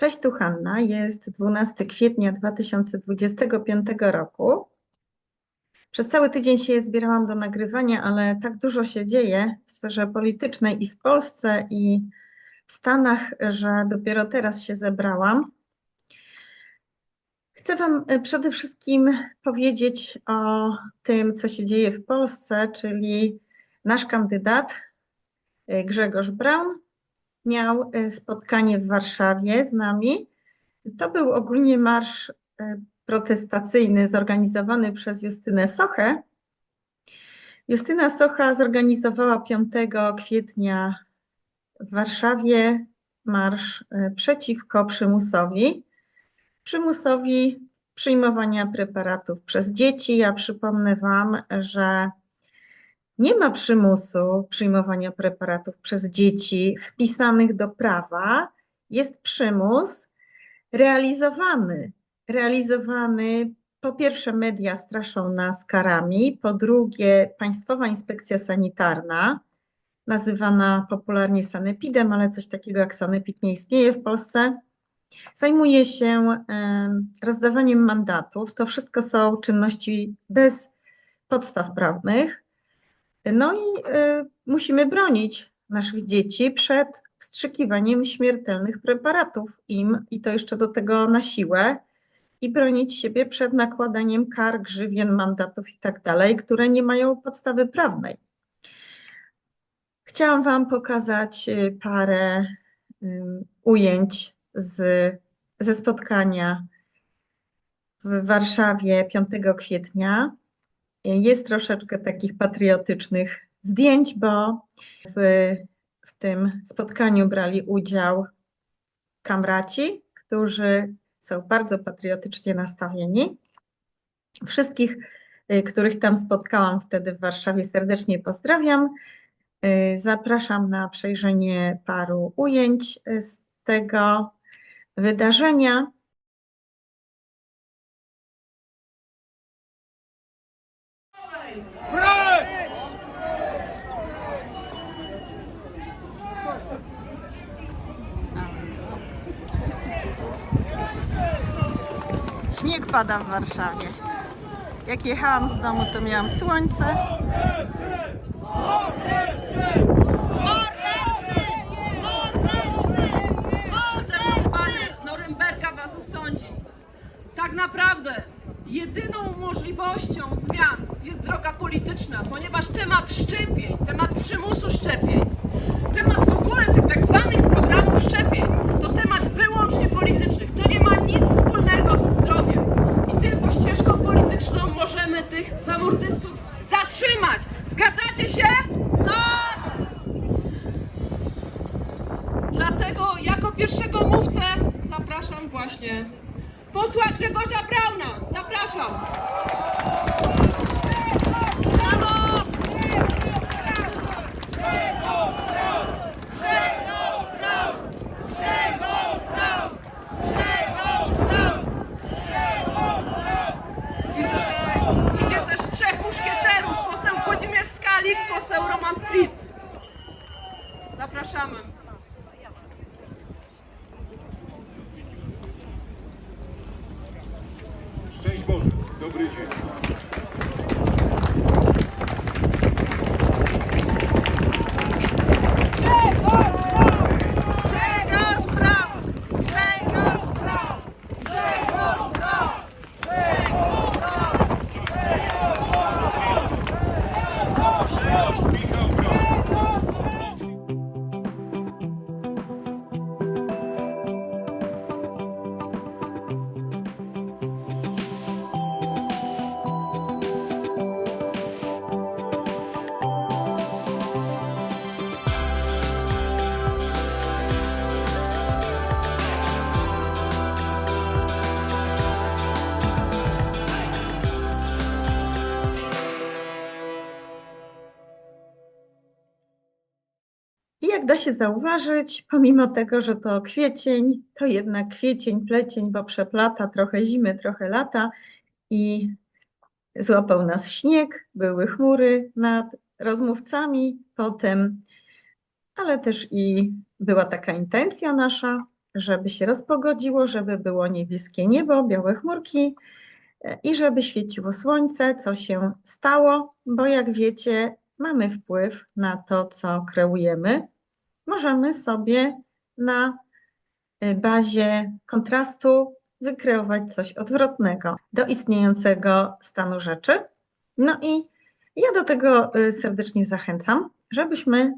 Cześć, tu Hanna. Jest 12 kwietnia 2025 roku. Przez cały tydzień się zbierałam do nagrywania, ale tak dużo się dzieje w sferze politycznej i w Polsce, i w Stanach, że dopiero teraz się zebrałam. Chcę Wam e, przede wszystkim powiedzieć o tym, co się dzieje w Polsce, czyli nasz kandydat e, Grzegorz Braun miał e, spotkanie w Warszawie z nami. To był ogólnie marsz e, protestacyjny zorganizowany przez Justynę Sochę. Justyna Socha zorganizowała 5 kwietnia w Warszawie marsz e, przeciwko przymusowi. Przymusowi przyjmowania preparatów przez dzieci. Ja przypomnę Wam, że nie ma przymusu przyjmowania preparatów przez dzieci wpisanych do prawa. Jest przymus realizowany. Realizowany po pierwsze, media straszą nas karami, po drugie, Państwowa Inspekcja Sanitarna, nazywana popularnie sanepidem, ale coś takiego jak sanepid nie istnieje w Polsce, zajmuje się em, rozdawaniem mandatów. To wszystko są czynności bez podstaw prawnych. No i y, musimy bronić naszych dzieci przed wstrzykiwaniem śmiertelnych preparatów im i to jeszcze do tego na siłę i bronić siebie przed nakładaniem kar, grzywien, mandatów i tak dalej, które nie mają podstawy prawnej. Chciałam Wam pokazać y, parę ym, ujęć z, ze spotkania w Warszawie 5 kwietnia. Jest troszeczkę takich patriotycznych zdjęć, bo w, w tym spotkaniu brali udział kamraci, którzy są bardzo patriotycznie nastawieni. Wszystkich, y, których tam spotkałam wtedy w Warszawie, serdecznie pozdrawiam. Y, Zapraszam na przejrzenie paru ujęć y, z tego wydarzenia. Śnieg pada w Warszawie. Jak jechałam z domu, to miałam słońce. Tak naprawdę jedyną możliwością zmian jest droga polityczna, ponieważ temat szczepień, temat przymusu szczepień, temat w ogóle tych tak zwanych programów szczepień to temat wyłącznie polityczny. To nie ma nic wspólnego ze zdrowiem. I tylko ścieżką polityczną możemy tych zamordystów zatrzymać. Zgadzacie się? Tak! Dlatego jako pierwszego mówcę zapraszam właśnie posła Grzegorza Brauna. Zapraszam. Brawo! Widzę, że idzie też trzech muszkieterów. Poseł Włodzimierz Skalik, poseł Roman Fritz. Zapraszamy. обречується. Jak da się zauważyć, pomimo tego, że to kwiecień, to jednak kwiecień, plecień, bo przeplata trochę zimy, trochę lata i złapał nas śnieg, były chmury nad rozmówcami, potem, ale też i była taka intencja nasza, żeby się rozpogodziło, żeby było niebieskie niebo, białe chmurki e, i żeby świeciło słońce, co się stało, bo jak wiecie, mamy wpływ na to, co kreujemy. Możemy sobie na y, bazie kontrastu wykreować coś odwrotnego do istniejącego stanu rzeczy. No i ja do tego y, serdecznie zachęcam, żebyśmy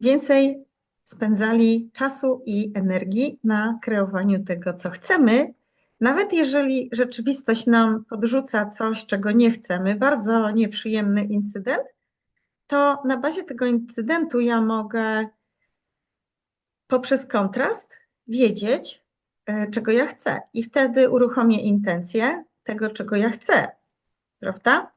więcej spędzali czasu i energii na kreowaniu tego, co chcemy. Nawet jeżeli rzeczywistość nam podrzuca coś, czego nie chcemy, bardzo nieprzyjemny incydent, to na bazie tego incydentu ja mogę poprzez kontrast wiedzieć, e, czego ja chcę. I wtedy uruchomię intencję tego, czego ja chcę. Prawda?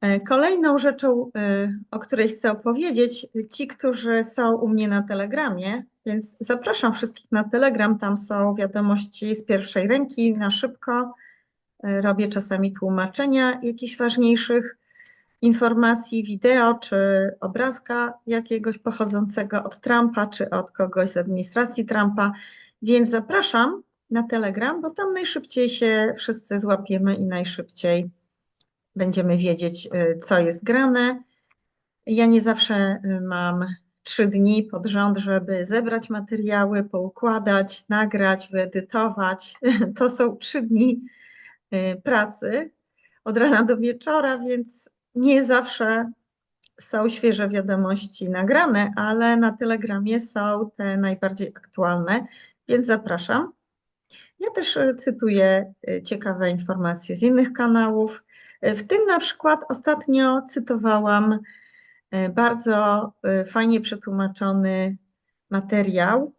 E, Kolejną rzeczą, e, o której chcę opowiedzieć, ci, którzy są u mnie na Telegramie, więc zapraszam wszystkich na Telegram. Tam są wiadomości z pierwszej ręki, na szybko. Robię czasami tłumaczenia jakichś ważniejszych informacji, wideo czy obrazka jakiegoś pochodzącego od Trumpa czy od kogoś z administracji Trumpa. Więc zapraszam na Telegram, bo tam najszybciej się wszyscy złapiemy i najszybciej będziemy wiedzieć, y, co jest grane. Ja nie zawsze y, mam trzy dni pod rząd, żeby zebrać materiały, poukładać, nagrać, wyedytować. To są trzy dni y, pracy od rana do wieczora, więc nie zawsze są świeże wiadomości nagrane, ale na Telegramie są te najbardziej aktualne, więc zapraszam. Ja też y, cytuję y, ciekawe informacje z innych kanałów. Y, W tym na przykład ostatnio cytowałam bardzo fajnie przetłumaczony materiał,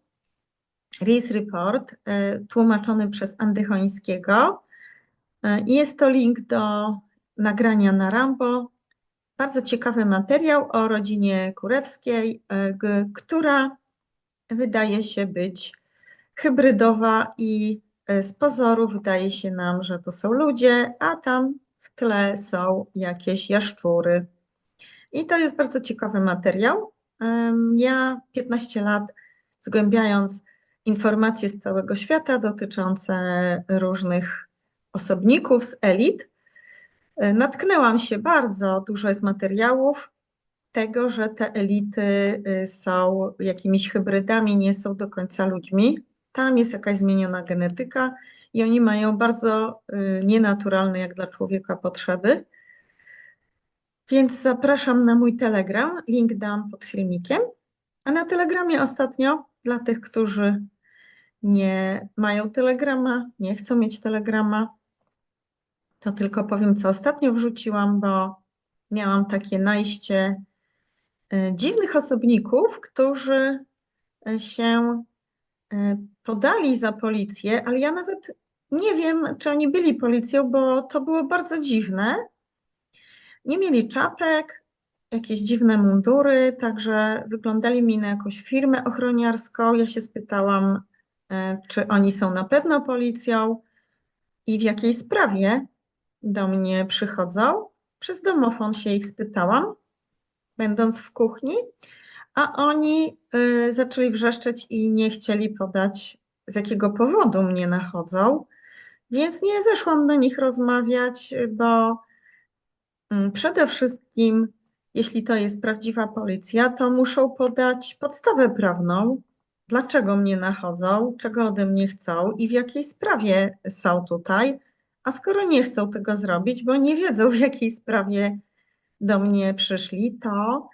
RIS Report, tłumaczony przez Andy Chońskiego. I Jest to link do nagrania na Rambo. Bardzo ciekawy materiał o rodzinie Kurewskiej, g- która wydaje się być hybrydowa i y, z pozoru wydaje się nam, że to są ludzie, a tam w tle są jakieś jaszczury. I to jest bardzo ciekawy materiał. Ja 15 lat zgłębiając informacje z całego świata dotyczące różnych osobników z elit, natknęłam się bardzo dużo jest materiałów tego, że te elity y, są jakimiś hybrydami, nie są do końca ludźmi. Tam jest jakaś zmieniona genetyka i oni mają bardzo y, nienaturalne jak dla człowieka potrzeby. Więc zapraszam na mój Telegram, link dam pod filmikiem. A na Telegramie ostatnio, dla tych, którzy nie mają Telegrama, nie chcą mieć Telegrama, to tylko powiem, co ostatnio wrzuciłam, bo miałam takie najście y, dziwnych osobników, którzy y, się y, podali za policję, ale ja nawet nie wiem, czy oni byli policją, bo to było bardzo dziwne. Nie mieli czapek, jakieś dziwne mundury, także wyglądali mi na jakąś firmę ochroniarską. Ja się spytałam, e, czy oni są na pewno policją i w jakiej sprawie do mnie przychodzą. Przez domofon się ich spytałam, będąc w kuchni, a oni y, zaczęli wrzeszczeć i nie chcieli podać, z jakiego powodu mnie nachodzą, więc nie zeszłam do nich rozmawiać, bo mm, przede wszystkim, jeśli to jest prawdziwa policja, to muszą podać podstawę prawną, dlaczego mnie nachodzą, czego ode mnie chcą i w jakiej sprawie są tutaj. A skoro nie chcą tego zrobić, bo nie wiedzą, w jakiej sprawie do mnie przyszli, to,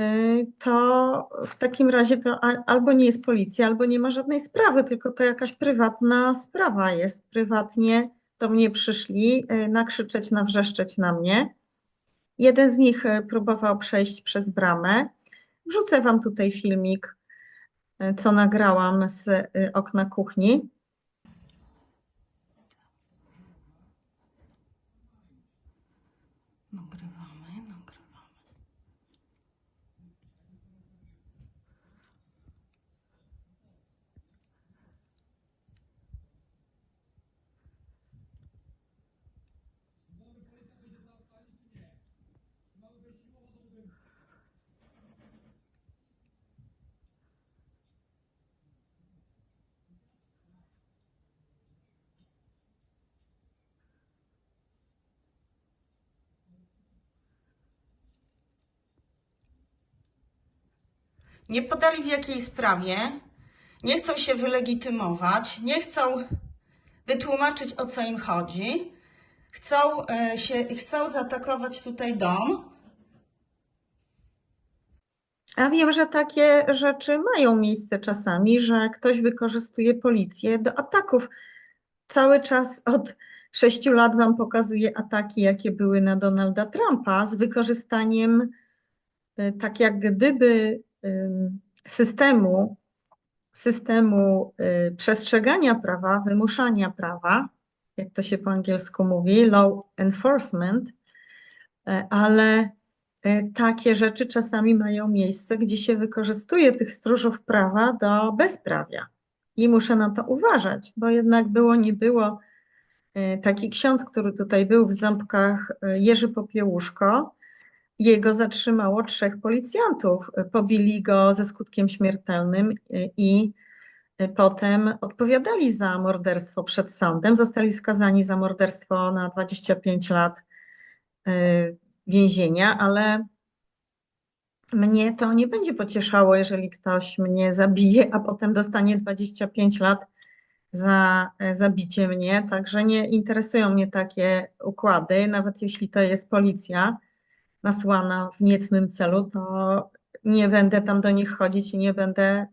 y, to w takim razie to albo nie jest policja, albo nie ma żadnej sprawy, tylko to jakaś prywatna sprawa jest. Prywatnie do mnie przyszli y, nakrzyczeć, nawrzeszczeć na mnie. Jeden z nich y, próbował przejść przez bramę. Wrzucę Wam tutaj filmik, co nagrałam z okna kuchni. Nie podali w jakiej sprawie, nie chcą się wylegitymować, nie chcą wytłumaczyć o co im chodzi, chcą, e, się, chcą zaatakować tutaj dom. A wiem, że takie rzeczy mają miejsce czasami, że ktoś wykorzystuje policję do ataków. Cały czas od sześciu lat Wam pokazuję ataki, jakie były na Donalda Trumpa, z wykorzystaniem y, tak jak gdyby systemu, systemu y, przestrzegania prawa, wymuszania prawa, jak to się po angielsku mówi, law enforcement, e, ale e, takie rzeczy czasami mają miejsce, gdzie się wykorzystuje tych stróżów prawa do bezprawia. I muszę na to uważać, bo jednak było, nie było taki ksiądz, który tutaj był w ząbkach Jerzy Popiełuszko, jego zatrzymało trzech policjantów. Pobili go ze skutkiem śmiertelnym i potem odpowiadali za morderstwo przed sądem. Zostali skazani za morderstwo na 25 lat e, więzienia, ale mnie to nie będzie pocieszało, jeżeli ktoś mnie zabije, a potem dostanie 25 lat za e, zabicie mnie. Także nie interesują mnie takie układy, nawet jeśli to jest policja nasłana w niecnym celu, to nie będę tam do nich chodzić i nie będę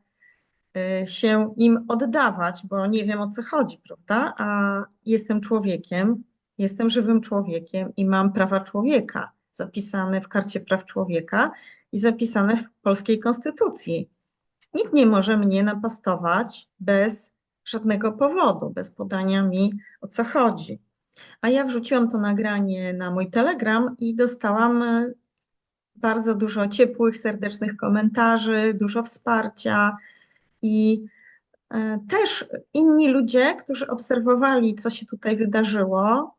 y, się im oddawać, bo nie wiem o co chodzi, prawda? A jestem człowiekiem, jestem żywym człowiekiem i mam prawa człowieka zapisane w Karcie Praw Człowieka i zapisane w polskiej konstytucji. Nikt nie może mnie napastować bez żadnego powodu, bez podania mi o co chodzi. A ja wrzuciłam to nagranie na mój Telegram i dostałam e, bardzo dużo ciepłych, serdecznych komentarzy, dużo wsparcia i e, też inni ludzie, którzy obserwowali, co się tutaj wydarzyło,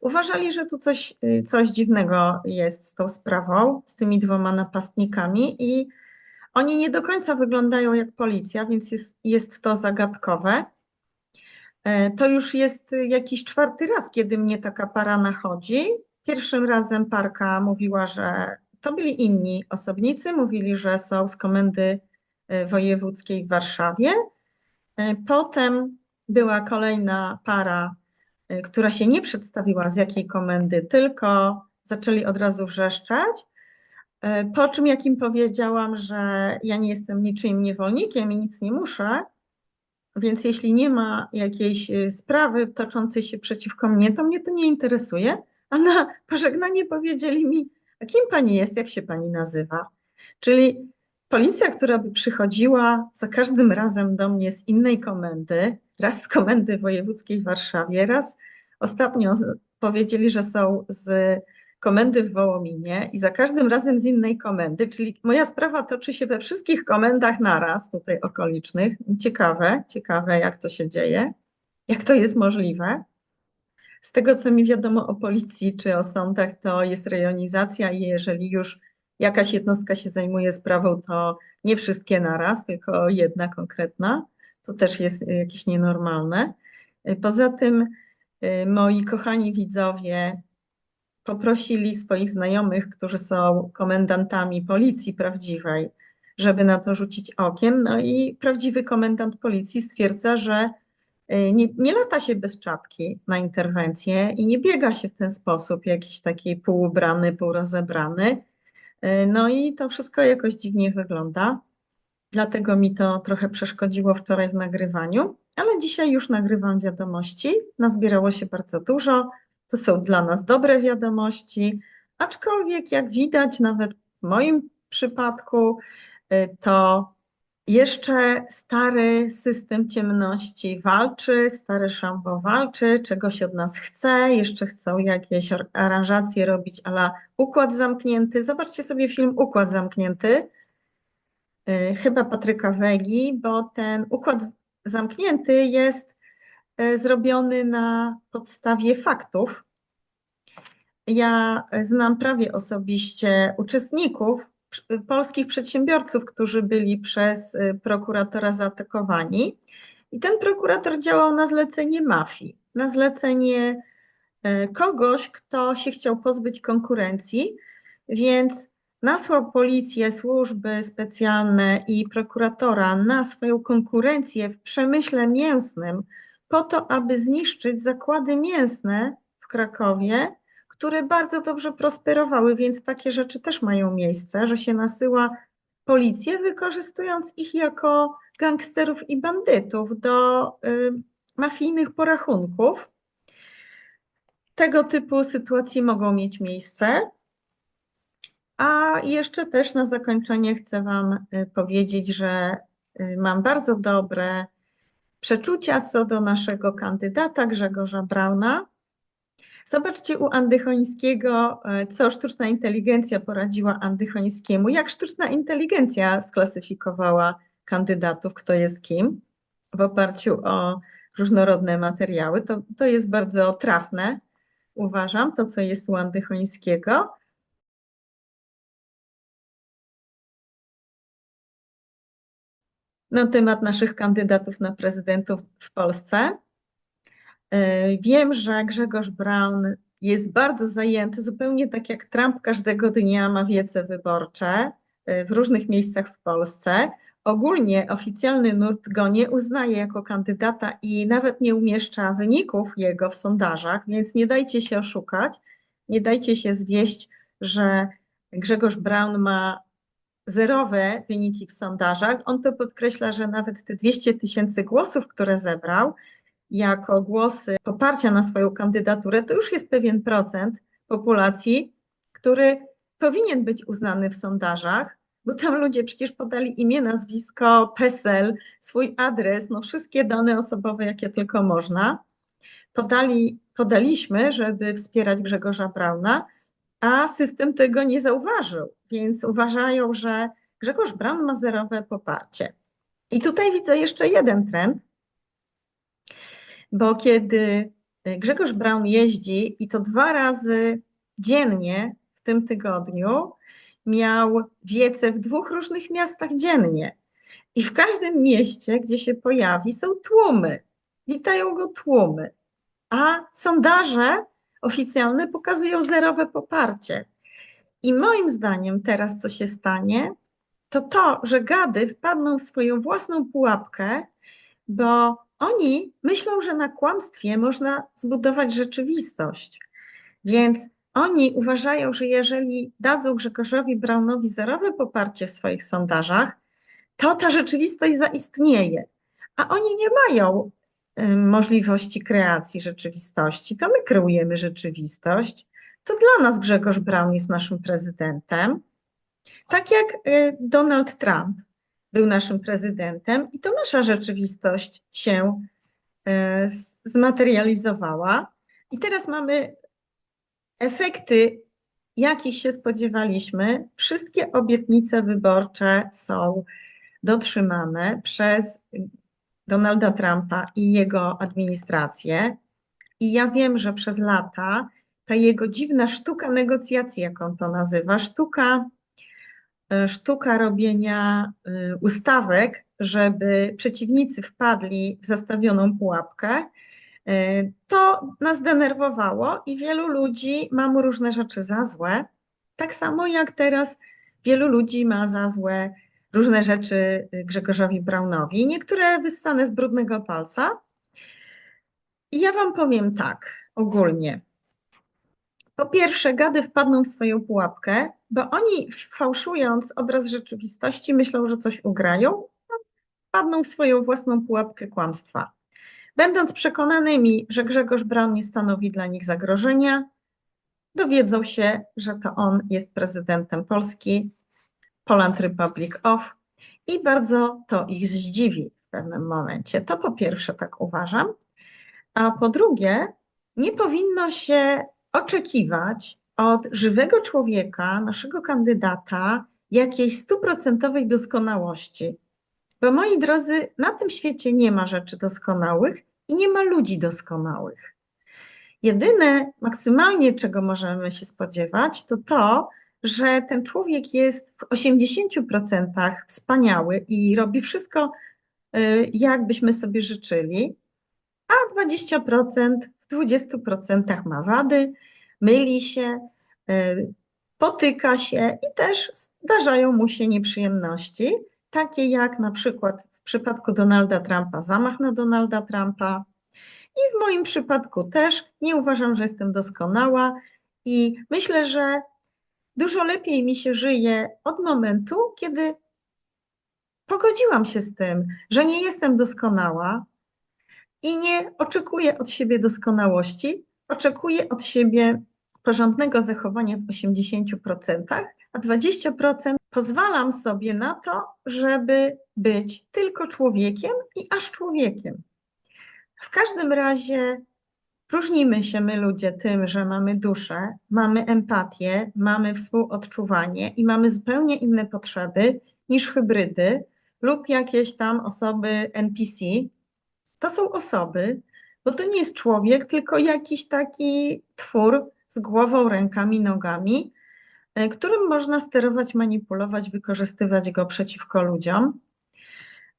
uważali, że tu coś, y, coś dziwnego jest z tą sprawą, z tymi dwoma napastnikami i oni nie do końca wyglądają jak policja, więc jest, jest to zagadkowe. E, To już jest jakiś czwarty raz, kiedy mnie taka para nachodzi. Pierwszym razem parka mówiła, że to byli inni osobnicy, mówili, że są z komendy e, wojewódzkiej w Warszawie. E, Potem była kolejna para, która się nie przedstawiła z jakiej komendy, tylko zaczęli od razu wrzeszczeć. E, Po czym, jak im powiedziałam, że ja nie jestem niczyim niewolnikiem i nic nie muszę, więc jeśli nie ma jakiejś y, sprawy toczącej się przeciwko mnie, to mnie to nie interesuje. A na pożegnanie powiedzieli mi, a kim pani jest, jak się pani nazywa? Czyli policja, która by przychodziła za każdym razem do mnie z innej komendy, raz z komendy wojewódzkiej w Warszawie, raz ostatnio powiedzieli, że są z komendy w Wołominie i za każdym razem z innej komendy, czyli moja sprawa toczy się we wszystkich komendach naraz, tutaj okolicznych. Ciekawe, ciekawe jak to się dzieje, jak to jest możliwe. Z tego, co mi wiadomo o policji czy o sądach, to jest rejonizacja i jeżeli już jakaś jednostka się zajmuje sprawą, to nie wszystkie naraz, tylko jedna konkretna. To też jest y, jakieś nienormalne. Y, Poza tym y, moi kochani widzowie poprosili swoich znajomych, którzy są komendantami policji prawdziwej, żeby na to rzucić okiem. No i prawdziwy komendant policji stwierdza, że y, nie, nie lata się bez czapki na interwencję i nie biega się w ten sposób, jakiś taki półubrany, półrozebrany. Y, No i to wszystko jakoś dziwnie wygląda. Dlatego mi to trochę przeszkodziło wczoraj w nagrywaniu, ale dzisiaj już nagrywam wiadomości. Nazbierało się bardzo dużo. To są dla nas dobre wiadomości, aczkolwiek jak widać, nawet w moim przypadku, y, to jeszcze stary system ciemności walczy, stary szambo walczy, czegoś od nas chce, jeszcze chcą jakieś aranżacje robić, ale układ zamknięty. Zobaczcie sobie film Układ zamknięty, y, chyba Patryka Wegi, bo ten układ zamknięty jest zrobiony na podstawie faktów. Ja znam prawie osobiście uczestników, polskich przedsiębiorców, którzy byli przez y, prokuratora zaatakowani. I ten prokurator działał na zlecenie mafii, na zlecenie y, kogoś, kto się chciał pozbyć konkurencji, więc nasłał policję, służby specjalne i prokuratora na swoją konkurencję w przemyśle mięsnym, po to, aby zniszczyć zakłady mięsne w Krakowie, które bardzo dobrze prosperowały, więc takie rzeczy też mają miejsce, że się nasyła policję, wykorzystując ich jako gangsterów i bandytów do y, mafijnych porachunków. Tego typu sytuacje mogą mieć miejsce. A jeszcze też na zakończenie chcę Wam y, powiedzieć, że y, mam bardzo dobre przeczucia co do naszego kandydata Grzegorza Brauna. Zobaczcie u Andychońskiego, e, co sztuczna inteligencja poradziła Andychońskiemu, jak sztuczna inteligencja sklasyfikowała kandydatów, kto jest kim, w oparciu o różnorodne materiały. To, to jest bardzo trafne, uważam, to co jest u Andychońskiego. Na temat naszych kandydatów na prezydentów w Polsce. E, Wiem, że Grzegorz Braun jest bardzo zajęty, zupełnie tak jak Trump każdego dnia ma wiece wyborcze e, w różnych miejscach w Polsce. Ogólnie oficjalny nurt go nie uznaje jako kandydata i nawet nie umieszcza wyników jego w sondażach, więc nie dajcie się oszukać, nie dajcie się zwieść, że Grzegorz Braun ma zerowe wyniki w sondażach. On to podkreśla, że nawet te 200 tysięcy głosów, które zebrał, jako głosy poparcia na swoją kandydaturę, to już jest pewien procent populacji, który powinien być uznany w sondażach, bo tam ludzie przecież podali imię, nazwisko, PESEL, swój adres, no wszystkie dane osobowe, jakie tylko można. Podali, podaliśmy, żeby wspierać Grzegorza Brauna, a system tego nie zauważył, więc uważają, że Grzegorz Braun ma zerowe poparcie. I tutaj widzę jeszcze jeden trend, bo kiedy Grzegorz Braun jeździ i to dwa razy dziennie w tym tygodniu, miał wiece w dwóch różnych miastach dziennie. I w każdym mieście, gdzie się pojawi, są tłumy. Witają go tłumy. A sondaże oficjalne pokazują zerowe poparcie. I moim zdaniem teraz, co się stanie, to to, że gady wpadną w swoją własną pułapkę, bo oni myślą, że na kłamstwie można zbudować rzeczywistość. Więc oni uważają, że jeżeli dadzą Grzegorzowi Braunowi zerowe poparcie w swoich sondażach, to ta rzeczywistość zaistnieje. A oni nie mają możliwości kreacji rzeczywistości. To my kreujemy rzeczywistość. To dla nas Grzegorz Braun jest naszym prezydentem. Tak jak y, Donald Trump był naszym prezydentem i to nasza rzeczywistość się e, zmaterializowała. I teraz mamy efekty, jakich się spodziewaliśmy. Wszystkie obietnice wyborcze są dotrzymane przez Donalda Trumpa i jego administrację. I ja wiem, że przez lata ta jego dziwna sztuka negocjacji, jak on to nazywa, sztuka E, sztuka robienia e, ustawek, żeby przeciwnicy wpadli w zastawioną pułapkę, e, to nas denerwowało i wielu ludzi ma mu różne rzeczy za złe. Tak samo jak teraz wielu ludzi ma za złe różne rzeczy Grzegorzowi Braunowi, niektóre wyssane z brudnego palca. I ja Wam powiem tak ogólnie. Po pierwsze, gady wpadną w swoją pułapkę, bo oni fałszując obraz rzeczywistości myślą, że coś ugrają, wpadną w swoją własną pułapkę kłamstwa. Będąc przekonanymi, że Grzegorz Braun nie stanowi dla nich zagrożenia, dowiedzą się, że to on jest prezydentem Polski, Poland Republic of i bardzo to ich zdziwi w pewnym momencie. To po pierwsze tak uważam. A po drugie, nie powinno się oczekiwać od żywego człowieka, naszego kandydata, jakiejś stuprocentowej doskonałości. Bo moi drodzy, na tym świecie nie ma rzeczy doskonałych i nie ma ludzi doskonałych. Jedyne maksymalnie, czego możemy się spodziewać, to to, że ten człowiek jest w 80% wspaniały i robi wszystko, y, jak byśmy sobie życzyli, a 20% w 20% ma wady, myli się, y, potyka się i też zdarzają mu się nieprzyjemności, takie jak na przykład w przypadku Donalda Trumpa zamach na Donalda Trumpa. I w moim przypadku też nie uważam, że jestem doskonała i myślę, że dużo lepiej mi się żyje od momentu, kiedy pogodziłam się z tym, że nie jestem doskonała i nie oczekuję od siebie doskonałości, oczekuję od siebie porządnego zachowania w 80%, a 20% pozwalam sobie na to, żeby być tylko człowiekiem i aż człowiekiem. W każdym razie różnimy się my ludzie tym, że mamy duszę, mamy empatię, mamy współodczuwanie i mamy zupełnie inne potrzeby niż hybrydy lub jakieś tam osoby NPC. To są osoby, bo to nie jest człowiek, tylko jakiś taki twór z głową, rękami, nogami, e, którym można sterować, manipulować, wykorzystywać go przeciwko ludziom.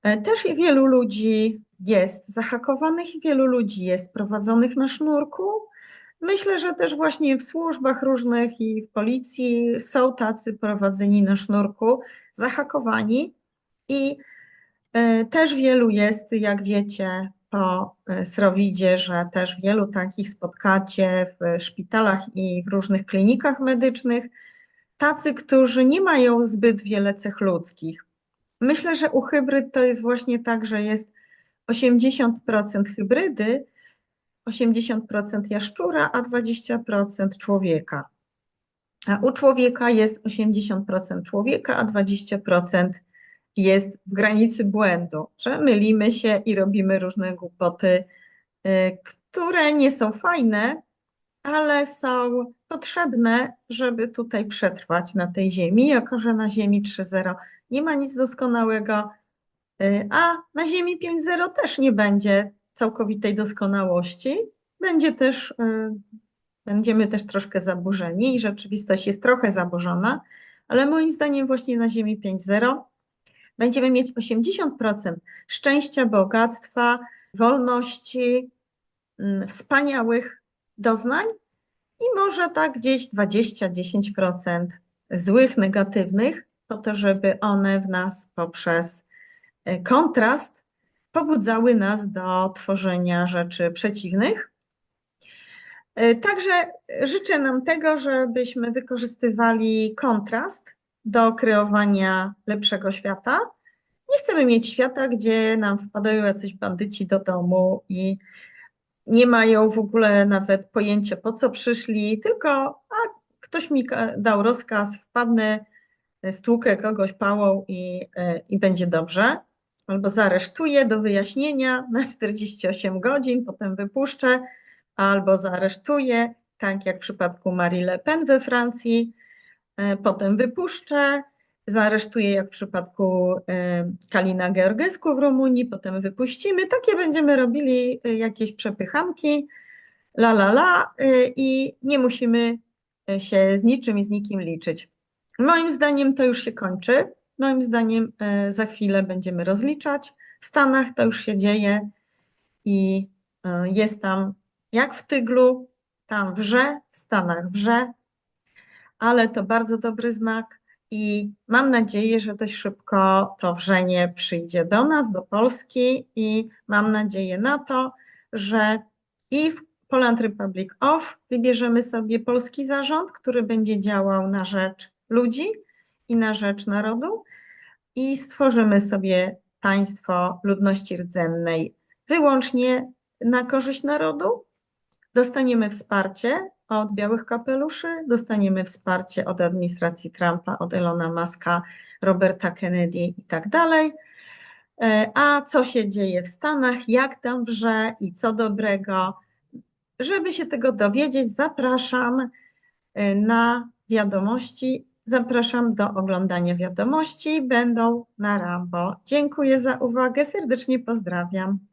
E, Też i wielu ludzi jest zahakowanych i wielu ludzi jest prowadzonych na sznurku. Myślę, że też właśnie w służbach różnych i w policji są tacy prowadzeni na sznurku, zahakowani i e, też wielu jest, jak wiecie, po e, Srowidzie, że też wielu takich spotkacie w szpitalach i w różnych klinikach medycznych, tacy, którzy nie mają zbyt wiele cech ludzkich. Myślę, że u hybryd to jest właśnie tak, że jest 80% hybrydy, 80% jaszczura, a 20% człowieka. A u człowieka jest 80% człowieka, a 20% jest w granicy błędu, że mylimy się i robimy różne głupoty, y, które nie są fajne, ale są potrzebne, żeby tutaj przetrwać na tej ziemi, jako że na ziemi 3.0 nie ma nic doskonałego, a na ziemi 5.0 też nie będzie całkowitej doskonałości. Będzie też, y, będziemy też troszkę zaburzeni i rzeczywistość jest trochę zaburzona, ale moim zdaniem właśnie na ziemi 5.0 będziemy mieć 80% szczęścia, bogactwa, wolności, mm, wspaniałych doznań i może tak gdzieś 20-10% złych, negatywnych, po to, żeby one w nas poprzez kontrast pobudzały nas do tworzenia rzeczy przeciwnych. E, Także życzę nam tego, żebyśmy wykorzystywali kontrast do kreowania lepszego świata. Nie chcemy mieć świata, gdzie nam wpadają jacyś bandyci do domu i nie mają w ogóle nawet pojęcia, po co przyszli, tylko a ktoś mi dał rozkaz, wpadnę, stłukę kogoś pałą i, e, i będzie dobrze. Albo zaaresztuję do wyjaśnienia na 48 godzin, potem wypuszczę, albo zaaresztuję, tak jak w przypadku Marie Le Pen we Francji, e, potem wypuszczę, zaaresztuję jak w przypadku e, Kalina Georgescu w Rumunii, potem wypuścimy. Takie będziemy robili e, jakieś przepychanki, la la la i nie musimy się z niczym i z nikim liczyć. Moim zdaniem to już się kończy. Moim zdaniem e, za chwilę będziemy rozliczać. W Stanach to już się dzieje i e, jest tam jak w tyglu, tam wrze, w Stanach wrze, ale to bardzo dobry znak i mam nadzieję, że dość szybko to wrzenie przyjdzie do nas, do Polski i mam nadzieję na to, że i w Poland Republic Off wybierzemy sobie polski zarząd, który będzie działał na rzecz ludzi i na rzecz narodu i stworzymy sobie państwo ludności rdzennej wyłącznie na korzyść narodu. Dostaniemy wsparcie od białych kapeluszy, dostaniemy wsparcie od administracji Trumpa, od Elona Muska, Roberta Kennedy i tak dalej. E, A co się dzieje w Stanach, jak tam wrze i co dobrego, żeby się tego dowiedzieć, zapraszam e, na wiadomości. Zapraszam do oglądania wiadomości. Będą na Rambo. Dziękuję za uwagę. Serdecznie pozdrawiam.